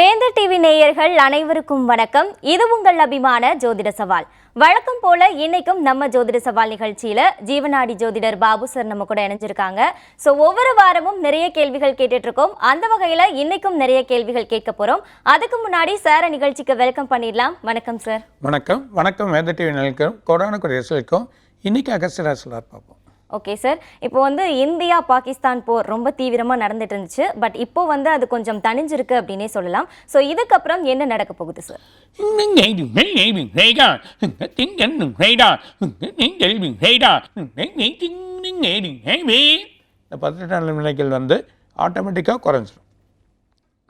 வேந்தர் டிவி நேயர்கள் அனைவருக்கும் வணக்கம். இது உங்கள் அபிமான ஜோதிட சவால். வழக்கம் போல இன்னைக்கும் நம்ம ஜோதிட சவால் நிகழ்ச்சியில ஜீவனாடி ஜோதிடர் பாபு சார் நம்ம கூட இணைஞ்சிருக்காங்க. ஸோ ஒவ்வொரு வாரமும் நிறைய கேள்விகள் கேட்டுட்டு இருக்கோம் அந்த வகையில இன்னைக்கும் நிறைய கேள்விகள் கேட்க போறோம். அதுக்கு முன்னாடி சார நிகழ்ச்சிக்கு வெல்கம் பண்ணிடலாம். வணக்கம் சார் வணக்கம். வணக்கம் வேந்தர் டிவி நிலைக்கும் கொரோனா குறைக்கும் இன்னைக்கு அகஸ்டராசலார் பார்ப்போம். ஓகே சார் இப்போ வந்து இந்தியா பாகிஸ்தான் போர் ரொம்ப தீவிரமாக நடந்துட்டு இருந்துச்சு பட் இப்போ வந்து அது கொஞ்சம் தணிஞ்சிருக்கு அப்படின்னே சொல்லலாம். ஸோ இதுக்கப்புறம் என்ன நடக்க போகுது சார் இந்த பதினெட்டு நிலைமைகள் வந்து ஆட்டோமேட்டிக்காக குறைஞ்சிரும்.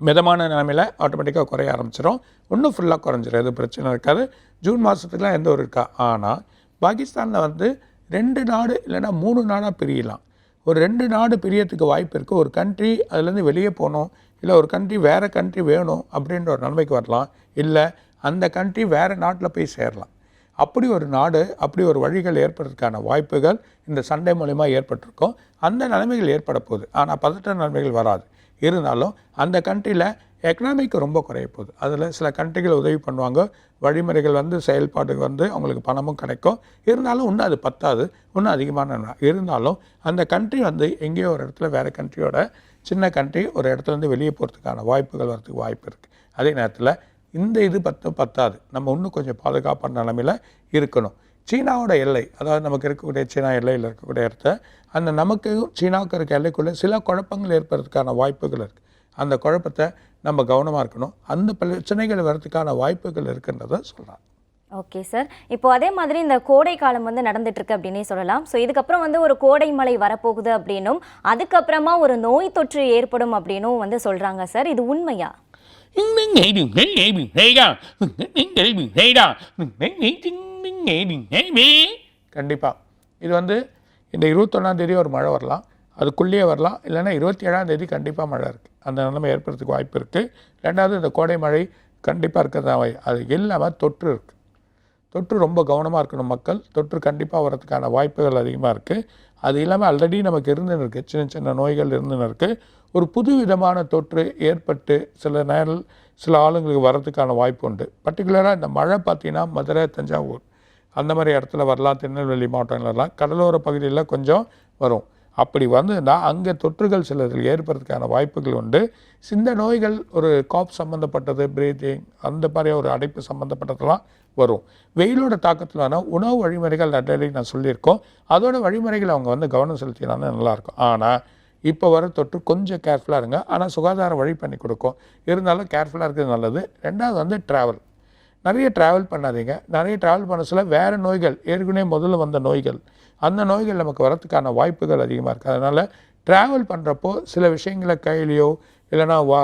மிதமான நிலைமையில் ஆட்டோமேட்டிக்காக குறைய ஆரம்பிச்சிடும் ஒன்றும் ஃபுல்லாக குறைஞ்சிரும். எதுவும் பிரச்சனை இருக்காது. ஜூன் மாதத்துக்குலாம் எந்த ஒரு இருக்கா ஆனால் பாகிஸ்தானில் வந்து ரெண்டு நாடு இல்லைன்னா மூணு நாடாக பிரியலாம். ஒரு ரெண்டு நாடு பிரியறதுக்கு வாய்ப்பு இருக்குது ஒரு கண்ட்ரி அதுலேருந்து வெளியே போகணும். இல்லை ஒரு கண்ட்ரி வேறு கண்ட்ரி வேணும் அப்படின்ற ஒரு நிலைமைக்கு வரலாம். இல்லை அந்த கண்ட்ரி வேறு நாட்டில் போய் சேரலாம். அப்படி ஒரு நாடு அப்படி ஒரு வழிகள் ஏற்படுறதுக்கான வாய்ப்புகள் இந்த சண்டை மூலயமா ஏற்பட்டிருக்கும். அந்த நிலைமைகள் ஏற்பட போகுது. ஆனால் பதற்ற நிலைமைகள் வராது. இருந்தாலும் அந்த கண்ட்ரியில் எக்கனாமிக்கு ரொம்ப குறைய போகுது. அதில் சில கண்ட்ரிகள் உதவி பண்ணுவாங்க. வழிமுறைகள் வந்து செயல்பாடுக்கு வந்து அவங்களுக்கு பணமும் கிடைக்கும். இருந்தாலும் இன்னும் அது பத்தாது. இன்னும் அதிகமான இருந்தாலும் அந்த கண்ட்ரி வந்து எங்கேயோ ஒரு இடத்துல வேறு கண்ட்ரியோட சின்ன கண்ட்ரி ஒரு இடத்துலேருந்து வெளியே போகிறதுக்கான வாய்ப்புகள் வரதுக்கு வாய்ப்பு இருக்குது அதே நேரத்தில் இந்த இது பத்து பத்தாது. நம்ம இன்னும் கொஞ்சம் பாதுகாப்பான நிலமையில் இருக்கணும். சீனாவோட எல்லை அதாவது நமக்கு இருக்கக்கூடிய சீனா எல்லையில் இருக்கக்கூடிய இடத்த அந்த நமக்கு சீனாவுக்கு இருக்க எல்லைக்குள்ளே சில குழப்பங்கள் ஏற்படுறதுக்கான வாய்ப்புகள் இருக்குது அந்த குழப்பத்தை நம்ம கவனமாக இருக்கணும். அந்த பிரச்சனைகள் வர்றதுக்கான வாய்ப்புகள் இருக்குன்றதை சொல்கிறாங்க ஓகே சார் இப்போ அதே மாதிரி இந்த கோடை காலம் வந்து நடந்துட்டு இருக்கு அப்படின்னே சொல்லலாம். ஸோ இதுக்கப்புறம் வந்து ஒரு கோடை மழை வரப்போகுது அப்படின்னும் அதுக்கப்புறமா ஒரு நோய் தொற்று ஏற்படும் அப்படின்னும் வந்து சொல்றாங்க சார் இது உண்மையா? கண்டிப்பாக இது வந்து இந்த இருபத்தொன்னாம் தேதி ஒரு மழை வரலாம். அதுக்குள்ளேயே வரலாம். இல்லைன்னா இருபத்தி ஏழாம் தேதி கண்டிப்பாக மழை இருக்குது அந்த நிலைமை ஏற்படுறதுக்கு வாய்ப்பு இருக்குது ரெண்டாவது இந்த கோடை மழை கண்டிப்பாக இருக்கிறதா அது இல்லாமல் தொற்று இருக்குது தொற்று ரொம்ப கவனமாக இருக்கணும் மக்கள். தொற்று கண்டிப்பாக வரதுக்கான வாய்ப்புகள் அதிகமாக இருக்குது அது இல்லாமல் ஆல்ரெடி நமக்கு இருந்துன்னு இருக்குது சின்ன சின்ன நோய்கள் இருந்துன்னு இருக்குது ஒரு புது விதமான தொற்று ஏற்பட்டு சில நேரம் சில ஆளுங்களுக்கு வர்றதுக்கான வாய்ப்பு உண்டு. பர்டிகுலராக இந்த மழை பார்த்திங்கன்னா மதுரை தஞ்சாவூர். அந்த மாதிரி இடத்துல வரலாம். திருநெல்வேலி மாவட்டங்கள்லாம் கடலோர பகுதியில் கொஞ்சம் வரும். அப்படி வந்ததுன்னா அங்கே தொற்றுகள் சிலதில் ஏற்படுறதுக்கான வாய்ப்புகள் உண்டு. சிந்த நோய்கள் ஒரு காப் சம்மந்தப்பட்டது பிரீத்திங் அந்த மாதிரி ஒரு அடைப்பு சம்மந்தப்பட்டதெல்லாம் வரும். வெயிலோட தாக்கத்தில் வேணால் உணவு வழிமுறைகள் அடிக்கடி நான் சொல்லியிருக்கோம். அதோட வழிமுறைகள் அவங்க வந்து கவனம் செலுத்தினாலும் நல்லாயிருக்கும். ஆனால் இப்போ வர தொற்று கொஞ்சம் கேர்ஃபுல்லாக இருங்க. ஆனால் சுகாதார வழி பண்ணி கொடுக்கும். இருந்தாலும் கேர்ஃபுல்லாக இருக்கிறது நல்லது. ரெண்டாவது வந்து ட்ராவல் நிறைய ட்ராவல் பண்ணாதீங்க. நிறைய ட்ராவல் பண்ண சொல்ல வேறு நோய்கள் ஏற்கனவே முதல்ல வந்த நோய்கள் அந்த நோய்கள் நமக்கு வரத்துக்கான வாய்ப்புகள் அதிகமாக இருக்குது அதனால் ட்ராவல் பண்ணுறப்போ சில விஷயங்களை கையிலையோ இல்லைன்னா வா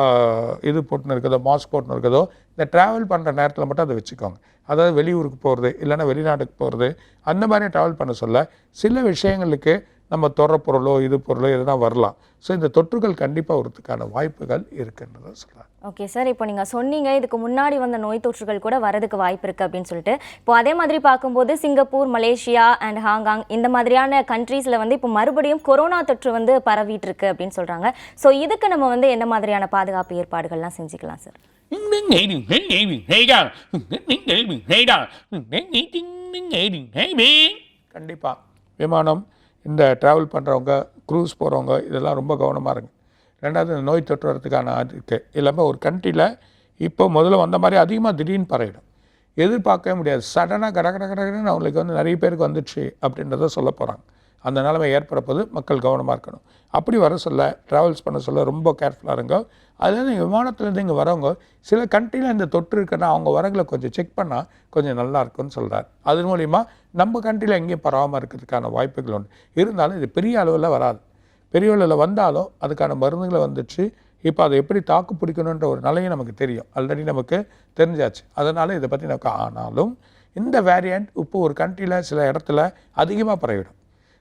இது போட்டுன்னு இருக்குதோ மாஸ்க் போட்டுன்னு இருக்கிறதோ இந்த ட்ராவல் பண்ணுற நேரத்தில் மட்டும் அதை வச்சுக்கோங்க. அதாவது வெளியூருக்கு போகிறது இல்லைன்னா வெளிநாட்டுக்கு போகிறது அந்த மாதிரி ட்ராவல் பண்ண சொல்ல சில விஷயங்களுக்கு நம்ம தொடர பொருளோ இது பொருளோ எதுனா வரலாம். ஸோ இந்த தொற்றுகள் கண்டிப்பாக வரதுக்கான வாய்ப்புகள் இருக்குன்றதை சொல்கிறேன் ஓகே சார் இப்போ நீங்கள் சொன்னீங்க இதுக்கு முன்னாடி வந்த நோய் தொற்றுகள் கூட வரதுக்கு வாய்ப்பு இருக்குது அப்படின்னு சொல்லிட்டு. இப்போ அதே மாதிரி பார்க்கும்போது சிங்கப்பூர் மலேசியா அண்ட் ஹாங்காங் இந்த மாதிரியான கண்ட்ரீஸில் வந்து இப்போ மறுபடியும் கொரோனா தொற்று வந்து பரவிட்டு இருக்கு அப்படின்னு சொல்கிறாங்க ஸோ இதுக்கு நம்ம வந்து என்ன மாதிரியான பாதுகாப்பு ஏற்பாடுகள்லாம் செஞ்சுக்கலாம் சார் கண்டிப்பாக விமானம் இந்த ட்ராவல் பண்ணுறவங்க க்ரூஸ் போகிறவங்க இதெல்லாம் ரொம்ப கவனமாக இருங்க. ரெண்டாவது இந்த நோய் தொற்று வரதுக்கான அதுக்கு இல்லாமல் ஒரு கண்ட்ரியில் இப்போ முதல்ல வந்த மாதிரி அதிகமாக திடீர்னு பரவிடும். எதிர்பார்க்கவே முடியாது. சடனாக கட கட கடன்னு அவங்களுக்கு வந்து நிறைய பேருக்கு வந்துடுச்சு அப்படின்றத சொல்ல போகிறாங்க அந்த நிலைமை ஏற்பட மக்கள் கவனமாக இருக்கணும். அப்படி வர சொல்ல ட்ராவல்ஸ் பண்ண சொல்ல ரொம்ப கேர்ஃபுல்லாக இருங்க. அதுலேருந்து விமானத்துலேருந்து இங்கே வரவங்க சில கண்ட்ரியில் இந்த தொற்று இருக்குன்னா அவங்க வரங்களை கொஞ்சம் செக் பண்ணால் கொஞ்சம் நல்லா இருக்கும்னு சொல்கிறார் அது மூலிமா நம்ம கண்ட்ரியில் எங்கேயும் பரவாமல் இருக்கிறதுக்கான வாய்ப்புகள் உண்டு. இருந்தாலும் இது பெரிய அளவில் வராது. பெரிய அளவில் வந்தாலும் அதுக்கான மருந்துகளை வந்துச்சு. இப்போ அதை எப்படி தாக்கு பிடிக்கணுன்ற ஒரு நிலையும் நமக்கு தெரியும். ஆல்ரெடி நமக்கு தெரிஞ்சாச்சு. அதனால் இதை பற்றி நமக்கு ஆனாலும் இந்த வேரியண்ட் இப்போ ஒரு கண்ட்ரியில் சில இடத்துல அதிகமாக பரவிடும்.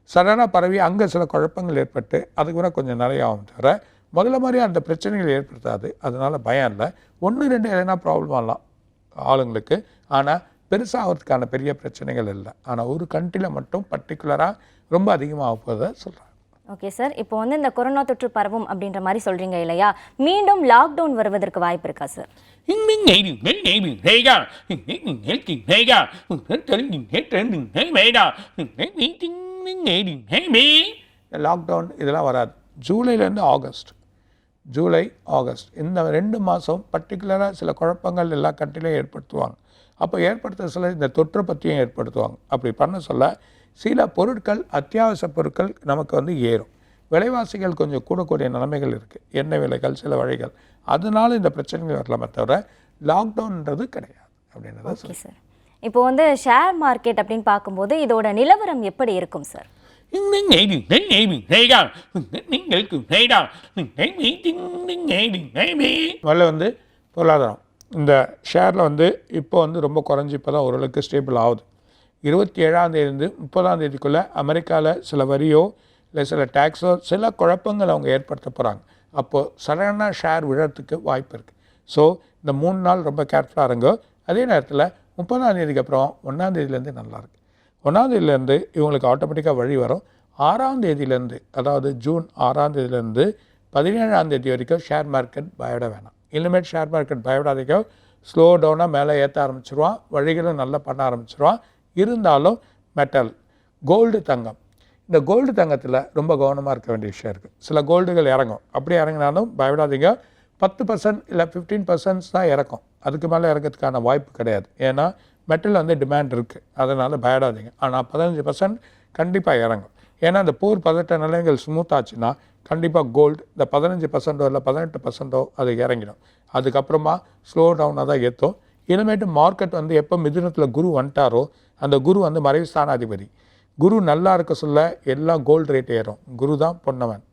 சடனாக பரவி அங்கே சில குழப்பங்கள் ஏற்பட்டு அதுக்கு கூட கொஞ்சம் நிறைய ஆகும் தவிர முதல்ல மாதிரி அந்த பிரச்சனைகள் ஏற்படுத்தாது அதனால் பயம் இல்லை ஒன்று ரெண்டு எதனா ப்ராப்ளம் ஆகலாம் ஆளுங்களுக்கு ஆனால் பெருசாக ஆகிறதுக்கான பெரிய பிரச்சனைகள் இல்லை ஆனால் ஒரு கண்ட்ரியில் மட்டும் பர்டிகுலராக ரொம்ப அதிகமாக போகிறத சொல்கிறேன் ஓகே சார் இப்போ வந்து இந்த கொரோனா தொற்று பரவும் அப்படின்ற மாதிரி சொல்றீங்க இல்லையா மீண்டும் லாக்டவுன் வருவதற்கு வாய்ப்பு இருக்கா சார் லாக்டவுன் இதெல்லாம் வராது. ஜூலைலேருந்து ஆகஸ்ட். July August. இந்த ரெண்டு மாதம் பர்டிகுலராக சில குழப்பங்கள் எல்லா கண்ட்ரிலையும் ஏற்படுத்துவாங்க. அப்போ ஏற்படுத்த சில இந்த தொற்று பற்றியும் ஏற்படுத்துவாங்க. அப்படி பண்ண சொல்ல சில பொருட்கள் அத்தியாவசிய பொருட்கள் நமக்கு வந்து ஏறும். விலைவாசிகள் கொஞ்சம் கூடக்கூடிய நிலைமைகள் இருக்குது எண்ணெய் விலைகள் சில வழிகள். அதனால இந்த பிரச்சனைகள் வரலாமே தவிர லாக்டவுன்ன்றது கிடையாது. அப்படின்றத ஓகே சார் இப்போ வந்து ஷேர் மார்க்கெட் அப்படின்னு பார்க்கும்போது இதோட நிலவரம் எப்படி இருக்கும் சார் முதல்ல வந்து பொருளாதாரம். இந்த ஷேரில் வந்து இப்போ வந்து ரொம்ப குறைஞ்சி இப்போ தான் ஓரளவுக்கு ஸ்டேபிள் ஆகுது. இருபத்தி ஏழாம் தேதியிலேருந்து முப்பதாம் தேதிக்குள்ளே அமெரிக்காவில் சில வரியோ இல்லை சில டேக்ஸோ சில குழப்பங்கள் அவங்க ஏற்படுத்த போகிறாங்க அப்போது சடனாக ஷேர் விழறதுக்கு வாய்ப்பு இருக்குது ஸோ இந்த மூணு நாள் ரொம்ப கேர்ஃபுல்லாக இருங்க. அதே நேரத்தில் முப்பதாம் தேதிக்கு அப்புறம் ஒன்றாம் தேதியிலேருந்து நல்லாயிருக்கு ஒன்றாம் தேதியிலேருந்து இவங்களுக்கு ஆட்டோமேட்டிக்காக வழி வரும். ஆறாம் தேதியிலேருந்து அதாவது ஜூன் ஆறாம் தேதியிலேருந்து பதினேழாம் தேதி வரைக்கும் ஷேர் மார்க்கெட் பயப்பட வேணாம். இனிமேல் ஷேர் மார்க்கெட் பயப்படாதீங்க. ஸ்லோ டவுனாக மேலே ஏற்ற ஆரம்பிச்சிருவான். வழிகளும் நல்லா பண்ண ஆரம்பிச்சிருவான். இருந்தாலும் மெட்டல் கோல்டு தங்கம். இந்த கோல்டு தங்கத்தில் ரொம்ப கவனமாக இருக்க வேண்டிய விஷயம் இருக்குது சில கோல்டுகள் இறங்கும். அப்படி இறங்கினாலும் பயப்படாதீங்க. பத்து பர்சன்ட் இல்லை ஃபிஃப்டீன் பர்சன்ட்ஸ் தான் இறக்கும். அதுக்கு மேலே இறக்கிறதுக்கான வாய்ப்பு கிடையாது. ஏன்னா மெட்டல் வந்து டிமாண்ட் இருக்குது அதனால் பயடாதீங்க. ஆனால் பதினஞ்சு பர்சன்ட் கண்டிப்பாக இறங்கும். ஏன்னா இந்த போர் பதட்ட நிலைகள் ஸ்மூத் ஆச்சுன்னா கண்டிப்பாக கோல்டு இந்த பதினஞ்சு பர்சன்டோ இல்லை பதினெட்டு பர்சன்டோ அது இறங்கிடும். அதுக்கப்புறமா ஸ்லோ டவுனாக தான் ஏற்றும் இனிமேட்டு மார்க்கெட் வந்து எப்போ மிதுனத்தில் குரு வந்துட்டாரோ அந்த குரு வந்து மறைவு ஸ்தானாதிபதி. குரு நல்லா இருக்க சொல்ல எல்லாம் கோல்டு ரேட் ஏறும். குரு தான் பொன்னவன்.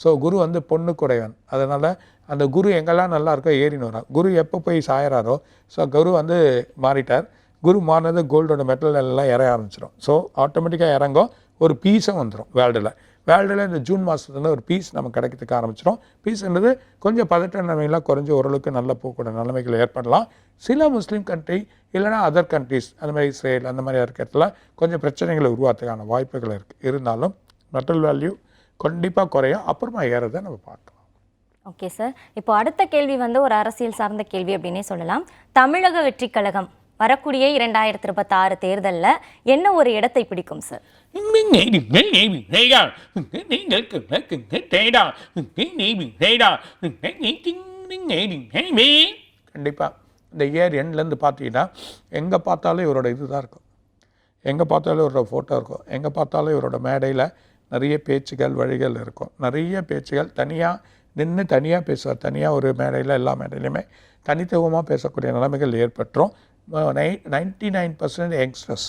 ஸோ குரு வந்து பொண்ணு குடைவன் அதனால் அந்த குரு எங்கெல்லாம் நல்லா இருக்கோ ஏறின்னு வரான் குரு எப்போ போய் சாயறாரோ ஸோ குரு வந்து மாறிட்டார். குரு மாறினது கோல்டோட மெட்டல் எல்லாம் இறங்க ஆரம்பிச்சிடும் ஸோ ஆட்டோமேட்டிக்காக இறங்கும் ஒரு பீஸும் வந்துடும் வேர்ல்டில் வேர்ல்டில் இந்த ஜூன் மாதத்துல ஒரு பீஸ் நம்ம கிடைக்கிறதுக்கு ஆரம்பிச்சிடும் பீஸ்ன்றது கொஞ்சம் பதட்ட நிலைமையெல்லாம் குறைஞ்சி ஓரளவுக்கு நல்ல போகக்கூடிய நிலைமைகள் ஏற்படலாம். சில முஸ்லீம் கண்ட்ரி இல்லைனா அதர் கண்ட்ரிஸ் அந்த மாதிரி இஸ்ரேல் அந்த மாதிரி இருக்கிறதுல கொஞ்சம் பிரச்சனைகளை உருவாத்துக்கான வாய்ப்புகள் இருக்குது இருந்தாலும் மெட்டல் வேல்யூ கண்டிப்பாக குறையும். அப்புறமா ஏறதை நம்ம பார்க்கலாம். ஓகே சார் இப்போ அடுத்த கேள்வி வந்து ஒரு அரசியல் சார்ந்த கேள்வி அப்படின்னே சொல்லலாம். தமிழக வெற்றி கழகம் வரக்கூடிய இரண்டாயிரத்தி இருபத்தாறு தேர்தலில் என்ன ஒரு இடத்தை பிடிக்கும் சார் கண்டிப்பாக இந்த இயர் எண்ட்லேருந்து பார்த்தீங்கன்னா எங்கே பார்த்தாலும் இவரோட இது தான் இருக்கும். எங்கே பார்த்தாலும் இவரோட ஃபோட்டோ இருக்கும். எங்கே பார்த்தாலும் இவரோட மேடையில் நிறைய பேச்சுகள் வழிகள் இருக்கும். நிறைய பேச்சுகள் தனியாக நின்று தனியாக பேசுவார் தனியாக ஒரு மேடையில் எல்லா மேடையிலையுமே தனித்துவமாக பேசக்கூடிய நிலைமைகள் ஏற்பட்டுரும். நை நைன்டி நைன் பர்சன்ட் யங்ஸ்டர்ஸ்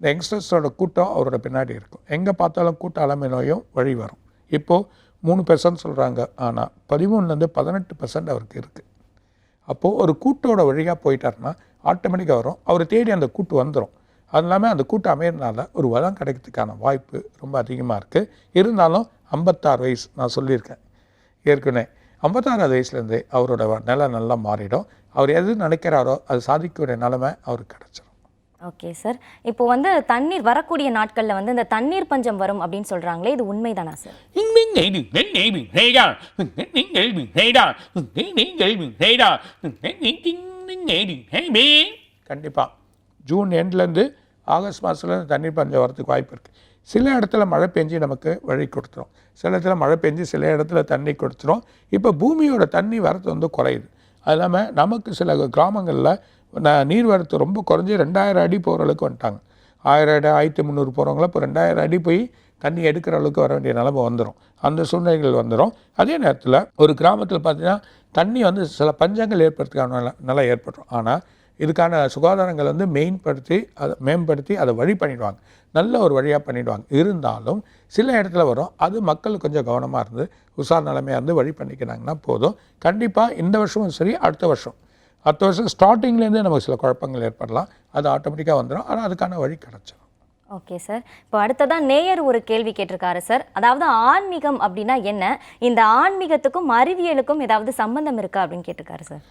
இந்த யங்ஸ்டர்ஸோட கூட்டம் அவரோட பின்னாடி இருக்கும். எங்கே பார்த்தாலும் கூட்ட அலமை நோயும் வழி வரும். இப்போது மூணு பெர்சன்ட் சொல்கிறாங்க ஆனால் பதிமூணுலேருந்து பதினெட்டு பர்சன்ட் அவருக்கு இருக்குது அப்போது ஒரு கூட்டோட வழியாக போயிட்டாருன்னா ஆட்டோமேட்டிக்காக வரும். அவரை தேடி அந்த கூட்டு வந்துடும் அது இல்லாமல் அந்த கூட்டம் அமையிறதுனால ஒரு வளம் கிடைக்கிறதுக்கான வாய்ப்பு ரொம்ப அதிகமாக இருக்குது இருந்தாலும் ஐம்பத்தாறு வயசு நான் சொல்லியிருக்கேன். ஏற்கனவே ஐம்பத்தாறாவது வயசுலேருந்து அவரோட நிலை நல்லா மாறிடும் அவர் எது நினைக்கிறாரோ அது சாதிக்கக்கூடிய நிலைமை அவருக்கு கிடச்சிரும் ஓகே சார் இப்போ வந்து தண்ணீர் வரக்கூடிய நாட்களில் வந்து இந்த தண்ணீர் பஞ்சம் வரும் அப்படின்னு சொல்கிறாங்களே இது உண்மைதானா சார் கண்டிப்பாக ஜூன் எண்ட்லேருந்து ஆகஸ்ட் மாதத்துலேருந்து தண்ணீர் பஞ்சம் வரதுக்கு வாய்ப்பு இருக்குது சில இடத்துல மழை பெஞ்சு நமக்கு வழி கொடுத்துரும். சில இடத்துல மழை பெஞ்சு சில இடத்துல தண்ணி கொடுத்துரும். இப்போ பூமியோட தண்ணி வரத்து வந்து குறையுது. அது இல்லாமல் நமக்கு சில கிராமங்களில் ந- நீர்வரத்து ரொம்ப குறைஞ்சி ரெண்டாயிரம் அடி போகிற அளவுக்கு வந்துட்டாங்க. ஆயிரம் அடி ஆயிரத்தி முந்நூறு போகிறவங்கள இப்போ ரெண்டாயிரம் அடி போய் தண்ணி எடுக்கிற அளவுக்கு வர வேண்டிய நிலமை வந்துடும் அந்த சூழ்நிலைகள் வந்துடும் அதே நேரத்தில் ஒரு கிராமத்தில் பார்த்திங்கன்னா தண்ணி வந்து சில பஞ்சங்கள் ஏற்படுறதுக்கான நிலை நிலை ஆனால் இதுக்கான சுகாதாரங்களை வந்து மெயின்படுத்தி அதை மேம்படுத்தி அதை வழி பண்ணிடுவாங்க. நல்ல ஒரு வழியாக பண்ணிடுவாங்க. இருந்தாலும் சில இடத்துல வரும். அது மக்கள் கொஞ்சம் கவனமாக இருந்து உஷார் நிலைமையாக இருந்து வழி பண்ணிக்கிறாங்கன்னா போதும். கண்டிப்பாக இந்த வருஷமும் சரி அடுத்த வருஷம். அடுத்த வருஷம் ஸ்டார்டிங்லேருந்தே நமக்கு சில குழப்பங்கள் ஏற்படலாம். அது ஆட்டோமேட்டிக்காக வந்துடும் ஆனால் அதுக்கான வழி கிடச்சிடும் ஓகே சார் இப்போ அடுத்ததான் நேயர் ஒரு கேள்வி கேட்டிருக்காரு சார் அதாவது ஆன்மீகம் அப்படின்னா என்ன? இந்த ஆன்மீகத்துக்கும் அறிவியலுக்கும் ஏதாவது சம்பந்தம் இருக்கா அப்படின்னு கேட்டிருக்காரு சார்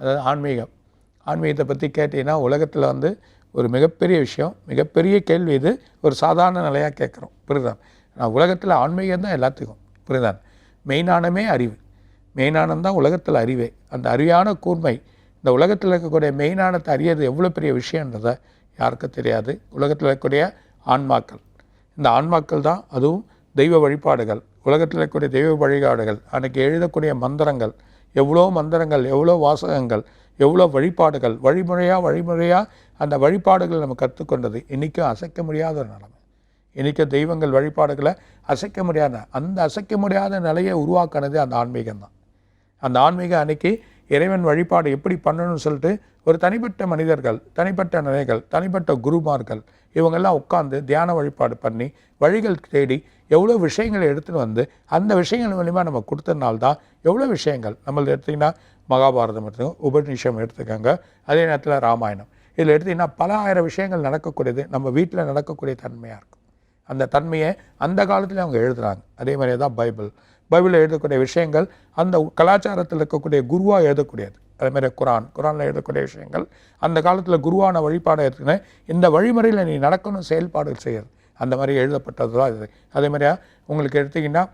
அதாவது ஆன்மீகம். ஆன்மீகத்தை பற்றி கேட்டீங்கன்னா உலகத்தில் வந்து ஒரு மிகப்பெரிய விஷயம் மிகப்பெரிய கேள்வி இது. ஒரு சாதாரண நிலையாக கேட்குறோம். புரியுதான் நான் உலகத்தில் ஆன்மீகம் தான் எல்லாத்துக்கும். புரியுதான் மெயினானமே அறிவு. மெயினானம் தான் உலகத்தில் அறிவே. அந்த அறிவான கூர்மை இந்த உலகத்தில் இருக்கக்கூடிய மெயினானத்தை அறியது எவ்வளோ பெரிய விஷயன்றதை யாருக்கும் தெரியாது. உலகத்தில் இருக்கக்கூடிய ஆன்மாக்கள். இந்த ஆன்மாக்கள் தான் அதுவும் தெய்வ வழிபாடுகள். உலகத்தில் இருக்கக்கூடிய தெய்வ வழிபாடுகள் அன்றைக்கி எழுதக்கூடிய மந்திரங்கள் எவ்வளோ மந்திரங்கள் எவ்வளோ வாசகங்கள் எவ்வளோ வழிபாடுகள் வழிமுறையாக வழிமுறையாக அந்த வழிபாடுகளை நம்ம கற்றுக்கொண்டது. இன்றைக்கும் அசைக்க முடியாத ஒரு நிலைமை. இன்றைக்கும் தெய்வங்கள் வழிபாடுகளை அசைக்க முடியாத அந்த அசைக்க முடியாத நிலையை உருவாக்கினது அந்த ஆன்மீகம் தான். அந்த ஆன்மீக அன்னைக்கு இறைவன் வழிபாடு எப்படி பண்ணணும்னு சொல்லிட்டு ஒரு தனிப்பட்ட மனிதர்கள் தனிப்பட்ட நிலைகள் தனிப்பட்ட குருமார்கள் இவங்கெல்லாம் உட்காந்து தியான வழிபாடு பண்ணி வழிகள் தேடி எவ்வளோ விஷயங்களை எடுத்துகிட்டு வந்து அந்த விஷயங்கள் மூலிமா நம்ம கொடுத்ததுனால்தான் எவ்வளோ விஷயங்கள். நம்மளது எடுத்திங்கன்னா மகாபாரதம் எடுத்துக்கோங்க உபநிஷம் எடுத்துக்கோங்க அதே நேரத்தில் ராமாயணம். இதில் எடுத்திங்கன்னா பல ஆயிரம் விஷயங்கள் நடக்கக்கூடியது நம்ம வீட்டில் நடக்கக்கூடிய தன்மையாக இருக்கும். அந்த தன்மையை அந்த காலத்தில் அவங்க எழுதுகிறாங்க அதே மாதிரியே தான் பைபிள். பைபிளில் எழுதக்கூடிய விஷயங்கள் அந்த கலாச்சாரத்தில் இருக்கக்கூடிய குருவாக எழுதக்கூடியது. அதே மாதிரி குரான் குரானில் எழுதக்கூடிய விஷயங்கள் அந்த காலத்தில் குருவான வழிபாடு எடுத்துக்கின்னு இந்த வழிமுறையில் நீ நடக்கணும் செயல்பாடுகள் செய்யறது. அந்த மாதிரி எழுதப்பட்டது தான் இது. அதே மாதிரியா உங்களுக்கு எடுத்திங்கன்னா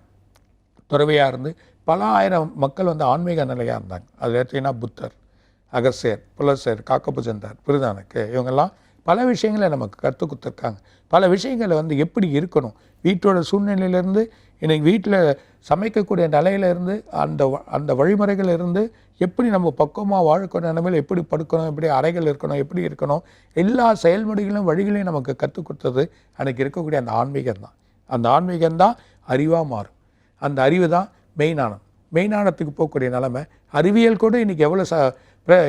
துறவையாக இருந்து பல ஆயிரம் மக்கள் வந்து ஆன்மீக நிலையாக இருந்தாங்க. அதில் எடுத்திங்கன்னா புத்தர் அகஸ்தியர் புலசேர் காக்கபுஜந்தார் பிரிதானுக்கு இவங்கெல்லாம் பல விஷயங்களை நமக்கு கற்றுக் கொடுத்துருக்காங்க. பல விஷயங்களை வந்து எப்படி இருக்கணும்? வீட்டோட சூழ்நிலையிலேருந்து இன்றைக்கி வீட்டில் சமைக்கக்கூடிய நிலையிலேருந்து அந்த அந்த வழிமுறைகள் இருந்து எப்படி நம்ம பக்குவமாக வாழக்கூடிய நிலைமையில் எப்படி படுக்கணும் எப்படி அறைகள் இருக்கணும் எப்படி இருக்கணும் எல்லா செயல்முறைகளும் வழிகளையும் நமக்கு கற்றுக் கொடுத்தது அன்றைக்கி இருக்கக்கூடிய அந்த ஆன்மீகம் தான் அந்த ஆன்மீகம் தான் அறிவாக மாறும். அந்த அறிவு தான் மெயினானம் மெயினானத்துக்கு போகக்கூடிய நிலமை அறிவியல் கூட இன்றைக்கி எவ்வளோ ச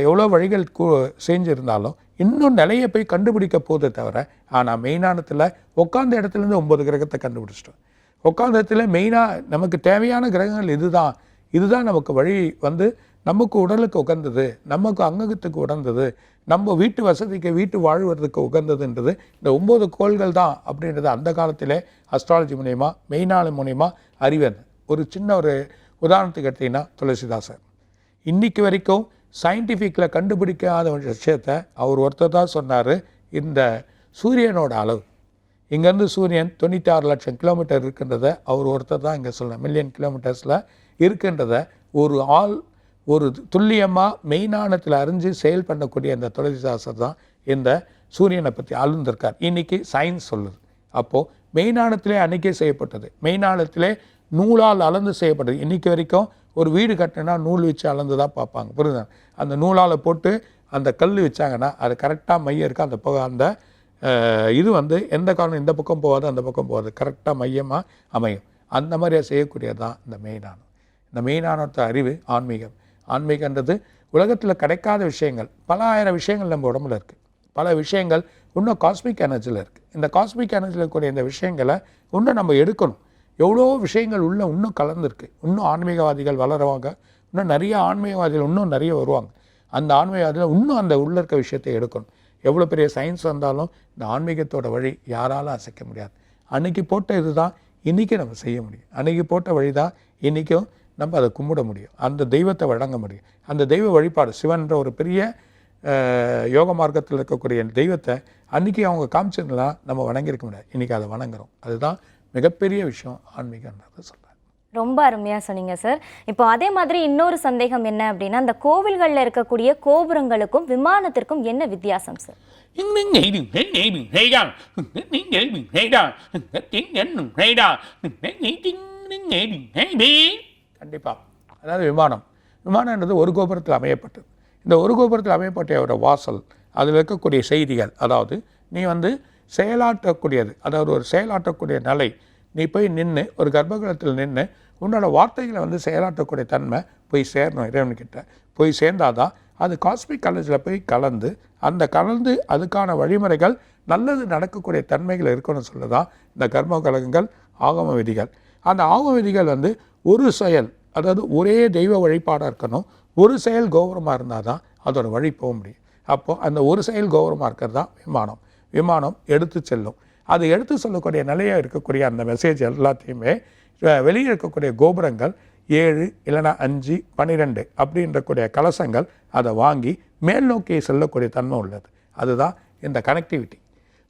எவ்வளோ வழிகள் செஞ்சுருந்தாலும் இன்னும் நிலையை போய் கண்டுபிடிக்க போதே தவிர ஆனால் மெயினானத்தில் உட்காந்த இடத்துலேருந்து ஒம்பது கிரகத்தை கண்டுபிடிச்சிட்டோம். உட்காந்த இடத்துல மெயினாக நமக்கு தேவையான கிரகங்கள் இதுதான். இதுதான் நமக்கு வழி வந்து நமக்கு உடலுக்கு உகந்தது நமக்கு அங்கத்துக்கு உகந்தது நம்ம வீட்டு வசதிக்கு வீட்டு வாழ்வதற்கு உகந்ததுன்றது இந்த ஒம்பது கோள்கள் தான் அப்படின்றது அந்த காலத்திலே அஸ்ட்ராலஜி மூலயமா மெயினால மூலயமா அறிவது ஒரு சின்ன ஒரு உதாரணத்துக்கு எடுத்திங்கன்னா துளசிதாசர். இன்னைக்கு வரைக்கும் சயின்டிஃபிக்கில் கண்டுபிடிக்காத ஒரு விஷயத்தை அவர் ஒருத்தர் தான் சொன்னார். இந்த சூரியனோட அளவு. இங்கேருந்து சூரியன் தொண்ணூத்தாறு லட்சம் கிலோமீட்டர் இருக்கின்றத அவர் ஒருத்தர் தான் இங்கே சொல்ல மில்லியன் கிலோமீட்டர்ஸில் இருக்கின்றத ஒரு ஆள் ஒரு துல்லியமாக மெயினானத்தில் அறிஞ்சு செயல் பண்ணக்கூடிய அந்த துளசிதாசர் தான் இந்த சூரியனை பற்றி ஆழ்ந்திருக்கார். இன்னைக்கு சயின்ஸ் சொல்லுது. அப்போது மெயினானத்திலே அன்னைக்கே செய்யப்பட்டது. மெய்ஞானத்திலே நூலால் அளந்து செய்யப்பட்டது. இன்றைக்கி வரைக்கும் ஒரு வீடு கட்டினா நூல் வச்சு அளந்து தான் பார்ப்பாங்க. புரியுதா? அந்த நூலால் போட்டு அந்த கல் வச்சாங்கன்னா அது கரெக்டாக மையம் இருக்குது அந்த பக்கம் அந்த இது வந்து எந்த காரணம்? இந்த பக்கம் போகாது அந்த பக்கம் போகாது. கரெக்டாக மையமாக அமையும். அந்த மாதிரியாக செய்யக்கூடியது தான் இந்த மெயினானம் இந்த மெயினானத்த அறிவு ஆன்மீகம். ஆன்மீகன்றது உலகத்தில் கிடைக்காத விஷயங்கள். பல ஆயிரம் விஷயங்கள் நம்ம உடம்புல இருக்குது பல விஷயங்கள் இன்னும் காஸ்மிக் எனர்ஜியில் இருக்குது இந்த காஸ்மிக் எனர்ஜியில் இருக்கக்கூடிய இந்த விஷயங்களை இன்னும் நம்ம எடுக்கணும். எவ்வளோ விஷயங்கள் உள்ளே இன்னும் கலந்துருக்கு. இன்னும் ஆன்மீகவாதிகள் வளருவாங்க. இன்னும் நிறைய ஆன்மீகவாதிகள் இன்னும் நிறைய வருவாங்க. அந்த ஆன்மீகவாதிகள் இன்னும் அந்த உள்ளே இருக்க விஷயத்தை எடுக்கணும். எவ்வளோ பெரிய சயின்ஸ் வந்தாலும் இந்த ஆன்மீகத்தோட வழி யாராலும் அசைக்க முடியாது. அன்னைக்கு போட்ட இது தான் இன்றைக்கி நம்ம செய்ய முடியும். அன்றைக்கி போட்ட வழி தான் இன்றைக்கும் நம்ம அதை கும்பிட முடியும். அந்த தெய்வத்தை வழங்க முடியும். அந்த தெய்வ வழிபாடு சிவன்ற ஒரு பெரிய யோக மார்க்கத்தில் இருக்கக்கூடிய தெய்வத்தை அன்றைக்கி அவங்க காமிச்சிருந்தா நம்ம வணங்கியிருக்க முடியாது. இன்றைக்கி அதை வணங்குறோம். அதுதான் மிகப்பெரிய விஷயம் ஆன்மீகன்றது சொல்கிறேன் ரொம்ப அருமையாக சொன்னீங்க சார் இப்போ அதே மாதிரி இன்னொரு சந்தேகம் என்ன அப்படின்னா அந்த கோவில்களில் இருக்கக்கூடிய கோபுரங்களுக்கும் விமானத்திற்கும் என்ன வித்தியாசம் சார் கண்டிப்பாக அதாவது விமானம். விமானம்ன்றது ஒரு கோபுரத்தில் அமையப்பட்டது. இந்த ஒரு கோபுரத்தில் அமையப்பட்ட வாசல் அதில் இருக்கக்கூடிய செய்திகள் அதாவது நீ வந்து செயலாற்றக்கூடியது அதாவது ஒரு செயலாற்றக்கூடிய நிலை நீ போய் நின்று ஒரு கர்ப்பகிரகத்தில் நின்று உன்னோட வார்த்தைகளை வந்து செயலாற்றக்கூடிய தன்மை போய் சேரணும் இறைவன்கிட்ட. போய் சேர்ந்தாதான் அது காஸ்மிக் காலேஜில் போய் கலந்து அந்த கலந்து அதுக்கான வழிமுறைகள் நல்லது நடக்கக்கூடிய தன்மைகள் இருக்கணும்னு சொல்லுதான் இந்த கர்ம கலகங்கள் ஆகம விதிகள். அந்த ஆகம விதிகள் வந்து ஒரு செயல் அதாவது ஒரே தெய்வ வழிபாடாக இருக்கணும். ஒரு செயல் கௌரவமாக இருந்தால் தான் அதோட வழி போக முடியும். அப்போது அந்த ஒரு செயல் கௌரவமாக இருக்கிறது தான் விமானம். விமானம் எடுத்து செல்லும். அது எடுத்து சொல்லக்கூடிய நிலையாக இருக்கக்கூடிய அந்த மெசேஜ் எல்லாத்தையுமே வெளியே இருக்கக்கூடிய கோபுரங்கள் ஏழு இல்லைன்னா அஞ்சு பன்னிரெண்டு அப்படின்றக்கூடிய கலசங்கள் அதை வாங்கி மேல் நோக்கி செல்லக்கூடிய தன்மை உள்ளது. அதுதான் இந்த கனெக்டிவிட்டி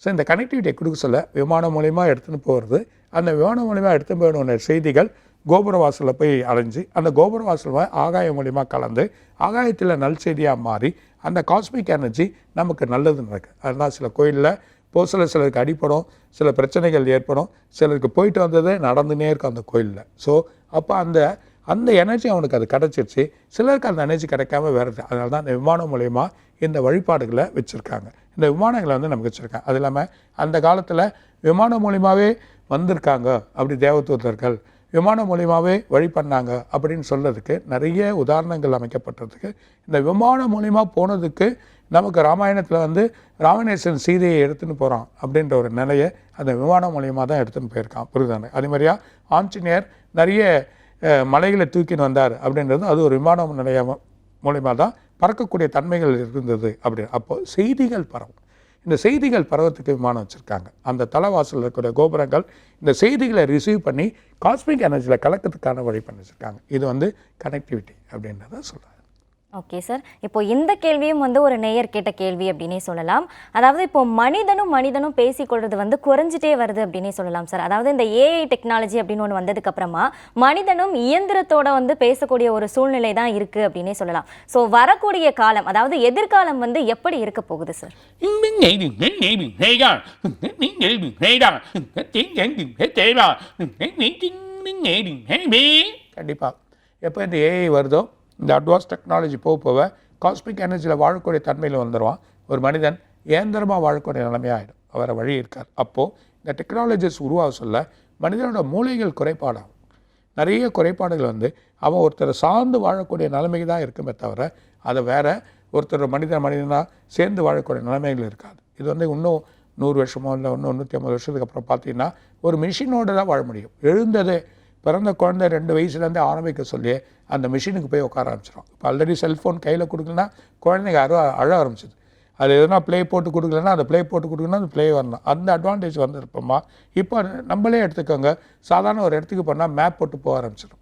ஸோ இந்த கனெக்டிவிட்டியை கொடுக்க சொல்ல விமானம் மூலிமா எடுத்துன்னு போகிறது அந்த விமானம் மூலிமா எடுத்துன்னு போயிடுற செய்திகள் கோபுர வாசலில் போய் அடைஞ்சு அந்த கோபுர வாசல் ஆகாயம் மூலிமா கலந்து ஆகாயத்தில் நல் செய்தியாக மாறி அந்த காஸ்மிக் எனர்ஜி நமக்கு நல்லது நடக்குது அதனால் சில கோயிலில் இப்போ சில சிலருக்கு அடிப்படும் சில பிரச்சனைகள் ஏற்படும். சிலருக்கு போயிட்டு வந்ததே நடந்துனே இருக்கும் அந்த கோயிலில். ஸோ அப்போ அந்த அந்த எனர்ஜி அவனுக்கு அது கிடச்சிருச்சு. சிலருக்கு அந்த எனர்ஜி கிடைக்காம வருது அதனால தான் இந்த விமானம் மூலயமா இந்த வழிபாடுகளை வச்சுருக்காங்க. இந்த விமானங்களை வந்து நமக்கு வச்சுருக்காங்க. அது இல்லாமல் அந்த காலத்தில் விமானம் மூலியமாகவே வந்திருக்காங்க அப்படி தேவதூதர்கள். விமானம் மூலியமாகவே வழி பண்ணாங்க அப்படின்னு சொல்கிறதுக்கு நிறைய உதாரணங்கள் அமைக்கப்பட்டதுக்கு இந்த விமானம் மூலியமாக போனதுக்கு நமக்கு ராமாயணத்தில் வந்து ராமநேசன் சீதையை எடுத்துன்னு போகிறான் அப்படின்ற ஒரு நிலையை அந்த விமானம் மூலியமாக தான் எடுத்துன்னு போயிருக்கான். புரிதானே அதே மாதிரியா ஆஞ்சநேயர் நிறைய மலைகளை தூக்கின்னு வந்தார் அப்படின்றது அது ஒரு விமானம் நிலையம் மூலிமா தான் பறக்கக்கூடிய தன்மைகள் இருந்தது அப்படின்னு அப்போது செய்திகள் பரவும். இந்த செய்திகள் பரவத்துக்கு விமானம் வச்சுருக்காங்க. அந்த தலைவாசலில் இருக்கிற கோபுரங்கள் இந்த செய்திகளை ரிசீவ் பண்ணி காஸ்மிக் எனர்ஜியில் கலக்கிறதுக்கான வழி பண்ணி வச்சுருக்காங்க இது வந்து கனெக்டிவிட்டி அப்படின்றத சொல்கிறாங்க ஓகே சார் இப்போ இந்த கேள்வியும் வந்து ஒரு நேயர் கேட்ட கேள்வி அப்படின்னே சொல்லலாம். அதாவது இப்போ மனிதனும் மனிதனும் பேசிக்கொள்றது வந்து குறைஞ்சிட்டே வருது அப்படின்னே சொல்லலாம் சார் அதாவது இந்த ஏஐ டெக்னாலஜி அப்படின்னு ஒன்று வந்ததுக்கு அப்புறமா மனிதனும் இயந்திரத்தோட வந்து பேசக்கூடிய ஒரு சூழ்நிலை தான் இருக்கு அப்படின்னே சொல்லலாம். ஸோ வரக்கூடிய காலம் அதாவது எதிர்காலம் வந்து எப்படி இருக்க போகுது சார் கண்டிப்பாக எப்போ இந்த ஏஐ வருதோ இந்த அட்வான்ஸ் டெக்னாலஜி போக போக காஸ்மிக் எனர்ஜியில் வாழக்கூடிய தன்மையில் வந்துடுவான் ஒரு மனிதன் இயந்திரமாக வாழக்கூடிய நிலைமையாகிடும் வேறு வழி இருக்கார் அப்போது இந்த டெக்னாலஜிஸ் உருவாக சொல்ல மனிதனோட மூளைகள் குறைபாடாகும். நிறைய குறைபாடுகள் வந்து அவன் ஒருத்தரை சார்ந்து வாழக்கூடிய நிலைமைக்கு தான் இருக்குமே தவிர அதை வேற ஒருத்தர் மனிதன் மனிதனாக சேர்ந்து வாழக்கூடிய நிலைமைகள் இருக்காது. இது வந்து இன்னும் நூறு வருஷமோ இல்லை இன்னும் நூற்றி ஐம்பது வருஷத்துக்கு அப்புறம் பார்த்தீங்கன்னா ஒரு மிஷினோடு தான் வாழ முடியும். எழுந்ததே பிறந்த குழந்தை ரெண்டு வயசுலேருந்தே ஆரம்பிக்க சொல்லி அந்த மிஷினுக்கு போய் உட்கார ஆரம்பிச்சிடும் இப்போ ஆல்ரெடி செல்ஃபோன் கையில் கொடுக்கலன்னா குழந்தைங்க அழ அழ ஆரம்பிச்சிது. அது எதனா ப்ளே போட்டு கொடுக்கலன்னா அந்த ப்ளே போட்டு கொடுக்கணும்னா அந்த ப்ளே வரணும். அந்த அட்வான்டேஜ் வந்திருப்போம்மா இப்போ நம்மளே எடுத்துக்கோங்க. சாதாரண ஒரு இடத்துக்கு போனால் மேப் போட்டு போக ஆரம்பிச்சிடும்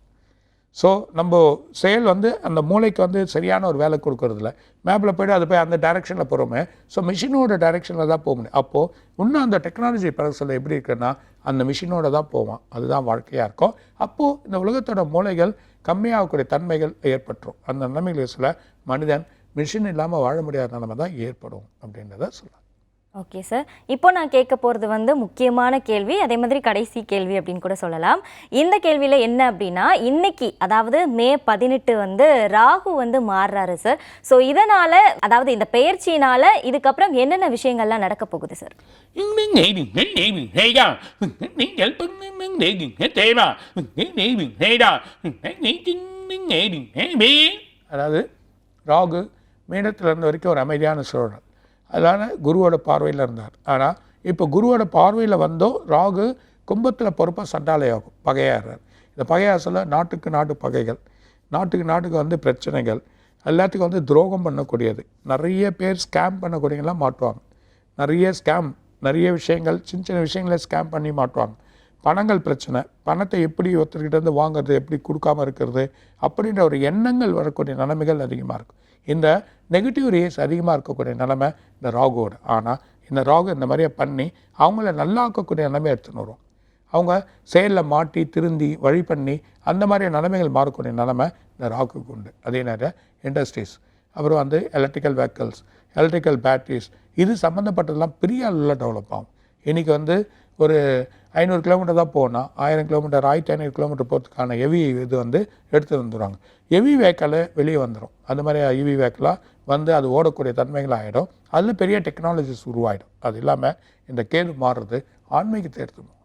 ஸோ நம்ம செயல் வந்து அந்த மூளைக்கு வந்து சரியான ஒரு வேலை கொடுக்கறதில்ல. மேப்பில் போய்ட்டு அது போய் அந்த டைரெக்ஷனில் போகிறோமே ஸோ மிஷினோட டைரெக்ஷனில் தான் போக முடியும் அப்போது இன்னும் அந்த டெக்னாலஜி பிறகு எப்படி இருக்குன்னா அந்த மிஷினோட தான் போவான். அதுதான் வாழ்க்கையாக இருக்கும். அப்போது இந்த உலகத்தோட மூளைகள் கம்மியாகக்கூடிய தன்மைகள் ஏற்பட்டுரும். அந்த நிலைமைகள் சில மனிதன் மிஷின் இல்லாமல் வாழ முடியாத நிலைமை தான் ஏற்படும் அப்படின்றத சொல்லலாம். ஓகே சார் இப்போ நான் கேட்க போகிறது வந்து முக்கியமான கேள்வி அதே மாதிரி கடைசி கேள்வி அப்படின்னு கூட சொல்லலாம். இந்த கேள்வியில் என்ன அப்படின்னா இன்னைக்கு அதாவது மே பதினெட்டு வந்து ராகு வந்து மாறுறாரு சார் ஸோ இதனால் அதாவது இந்த பெயர்ச்சியினால் இதுக்கப்புறம் என்னென்ன விஷயங்கள்லாம் நடக்க போகுது சார் அதாவது ராகு மீனத்தில் இருந்த வரைக்கும் ஒரு அமைதியான சூழல். அதனால் குருவோட பார்வையில் இருந்தார். ஆனால் இப்போ குருவோட பார்வையில் வந்தோ ராகு கும்பத்தில் பொறுப்பாக சண்டாலையாகும் பகையாடுறார் இந்த பகையாசில் நாட்டுக்கு நாட்டு பகைகள். நாட்டுக்கு நாட்டுக்கு வந்து பிரச்சனைகள். எல்லாத்துக்கும் வந்து துரோகம் பண்ணக்கூடியது. நிறைய பேர் ஸ்கேம் பண்ணக்கூடியவங்களாம் மாட்டுவாங்க. நிறைய ஸ்கேம் நிறைய விஷயங்கள் சின்ன சின்ன விஷயங்களை ஸ்கேம் பண்ணி மாட்டுவாங்க. பணங்கள் பிரச்சனை. பணத்தை எப்படி ஒருத்தர்கிட்ட இருந்து வாங்குறது எப்படி கொடுக்காம இருக்கிறது அப்படின்ற ஒரு எண்ணங்கள் வரக்கூடிய நிலைமைகள் அதிகமாக இருக்கும். இந்த நெகட்டிவ் ரேஸ் அதிகமாக இருக்கக்கூடிய நிலமை இந்த ராகோடு ஆனால் இந்த ராகு இந்த மாதிரியே பண்ணி அவங்கள நல்லா ஆக்கக்கூடிய நிலைமை எடுத்துன்னு வருவோம் அவங்க செயலில் மாட்டி திருந்தி வழி பண்ணி அந்த மாதிரி நிலைமைகள் மாறக்கூடிய நிலைமை இந்த ராகுக்கு உண்டு. அதே நேரம் இண்டஸ்ட்ரீஸ் அப்புறம் வந்து எலக்ட்ரிக்கல் வெஹிக்கல்ஸ் எலக்ட்ரிக்கல் பேட்ரிஸ் இது சம்மந்தப்பட்டதெல்லாம் பெரிய அளவில் டெவலப் ஆகும். இன்றைக்கி வந்து ஒரு ஐநூறு கிலோமீட்டர் தான் போனால் ஆயிரம் கிலோமீட்டர் ஆயிரத்தி ஐநூறு கிலோமீட்டர் போகிறதுக்கான ஹெவி இது வந்து எடுத்து வந்துடுவாங்க ஹெவி வேக்கலை வெளியே வந்துடும் அந்த மாதிரி ஹெவி வேக்கலாக வந்து அது ஓடக்கூடிய தன்மைகள் ஆகிடும் அதில் பெரிய டெக்னாலஜிஸ் உருவாகிடும் அது இல்லாமல் இந்த கேது மாறுறது ஆன்மீகத்தை எடுத்துக்கணும்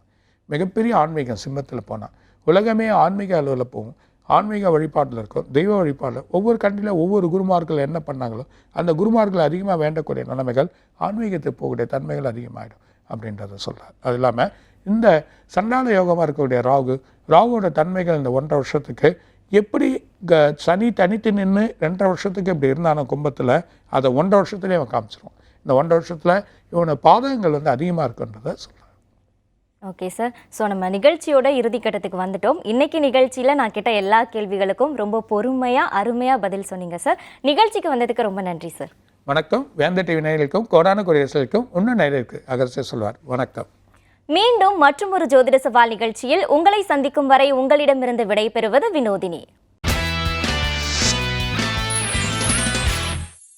மிகப்பெரிய ஆன்மீகம் சிம்மத்தில் போனால் உலகமே ஆன்மீக அளவில் போகும். ஆன்மீக வழிபாட்டில் இருக்கும். தெய்வ வழிபாடில். ஒவ்வொரு கண்ட்ரியில் ஒவ்வொரு குருமார்கள் என்ன பண்ணாங்களோ அந்த குருமார்கள் அதிகமாக வேண்டக்கூடிய நிலைமைகள் ஆன்மீகத்துக்கு போகக்கூடிய தன்மைகள் அதிகமாகிடும் அப்படின்றத சொல்கிறார் அது இல்லாமல் இந்த சண்டான யோகமாக இருக்கக்கூடிய ராகு ராகுவோட தன்மைகள் இந்த ஒன்றரை வருஷத்துக்கு எப்படி க சனி தனித்து நின்று ரெண்டரை வருஷத்துக்கு இப்படி இருந்தானோ கும்பத்தில் அதை ஒன்றரை வருஷத்துலேயே அவன் காமிச்சிருவான். இந்த ஒன்றரை வருஷத்தில் இவனோட பாதகங்கள் வந்து அதிகமாக இருக்குன்றத சொல்கிறார் ஓகே சார். ஸோ நம்ம நிகழ்ச்சியோட இறுதிக்கட்டத்துக்கு வந்துட்டோம். இன்னைக்கு நிகழ்ச்சியில் நான் கேட்ட எல்லா கேள்விகளுக்கும் ரொம்ப பொறுமையாக அருமையாக பதில் சொன்னீங்க சார். நிகழ்ச்சிக்கு வந்ததுக்கு ரொம்ப நன்றி சார். வணக்கம். வேந்த டிவி நேயர்களுக்கும் கோடான குடியரசுக்கும் இன்னும் நேயர்களுக்கு அகர்ஷர் சொல்வார். வணக்கம். மீண்டும் மற்றொரு ஜோதிட சவால் நிகழ்ச்சியில் உங்களை சந்திக்கும் வரை உங்களிடமிருந்து விடைபெறுவது வினோதினி.